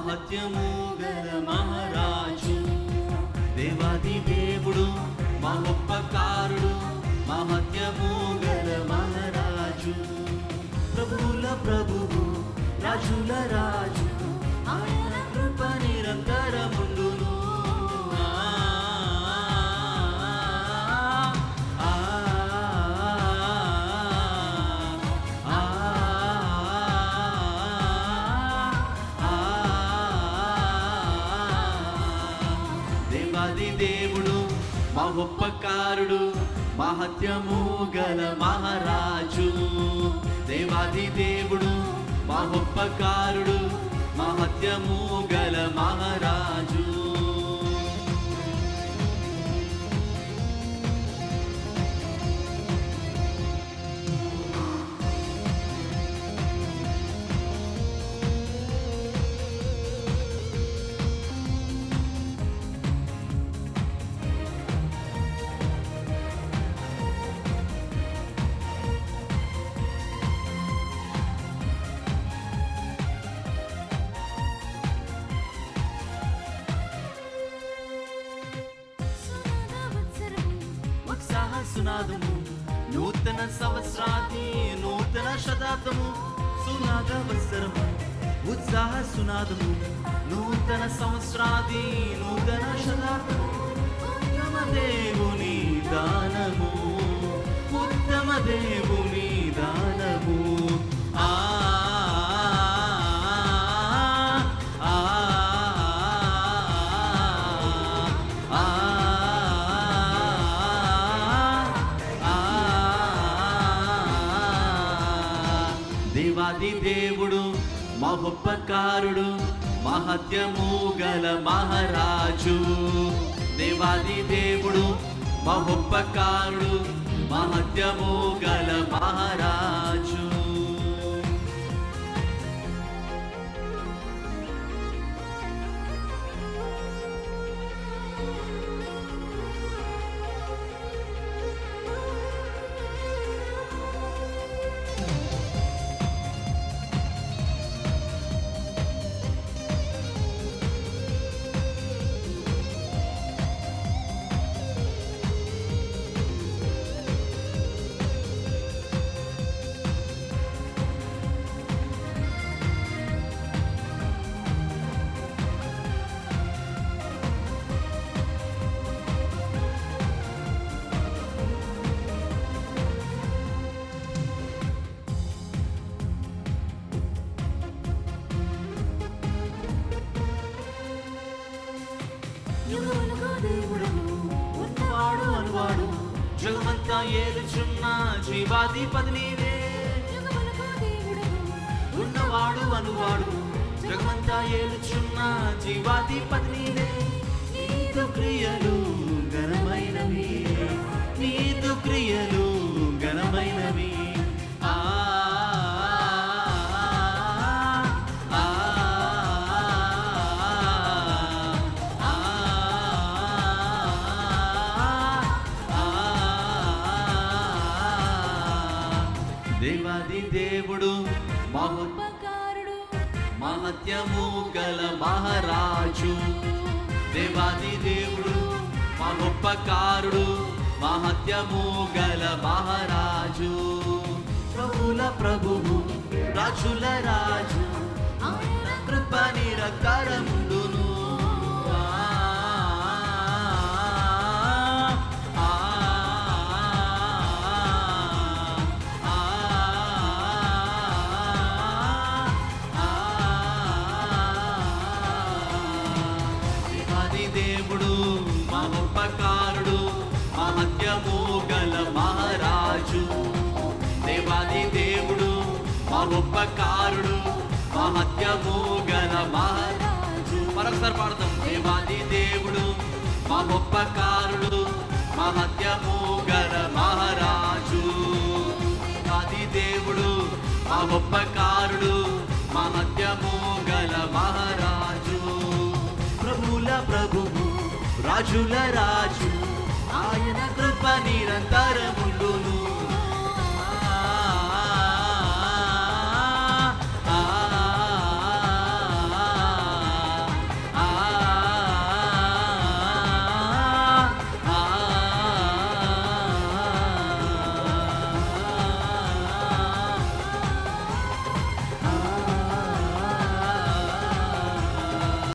మహత్యము గల మహారాజు. దేవాది దేవుడు మా ఉపకారుడు మహత్యము గల మహారాజు. ప్రభుల ప్రభువు రాజుల రాజు. దేవాది దేవుడు మహోపకారుడు మహత్యము గల మహారాజు. దేవాది దేవుడు మహోపకారుడు మహత్యము సునాదము. నూతన సంవత్సరాది నూతన శతాబ్దము. సునాద వత్సరము ఉత్సాహ సునాదము. నూతన సంవత్సరాది నూతన శతాబ్దము. ఉత్తమ దేవుని దానము. ఉత్తమ దేవుని దేవాది దేవుడు మహోపకారుడు మహత్యము గల మహారాజు. దేవాది దేవుడు మహోపకారుడు మహత్యము గల మహారాజు యుగములకు ఉన్నవాడు అనువాడు. జగమంతా ఏలుచున్న జీవాధిపతి నీవే. ఉన్నవాడు అనువాడు. జగమంతా ఏలుచున్న జీవాధిపతి నీవే. నీదు క్రియలు ఘనమైనవి. దేవాది దేవుడు మహో ఉపకారుడు. మహత్యము గల మహారాజు. దేవాది దేవుడు మహోపకారుడు మహత్యము గల మహారాజు. ప్రభుల ప్రభువు రాజుల రాజు. కృప నిరకరముండును గొప్పకారుడు మహత్యము గల మహారాజు. మరొకసారి పాడతాం. దేవాది దేవుడు మా గొప్పకారుడు మహత్యము గల మహారాజు. దేవాది దేవుడు మా గొప్పకారుడు మహత్యము గల మహారాజు. ప్రభుల ప్రభువు రాజుల రాజు. ఆయన కృప నిరంతరము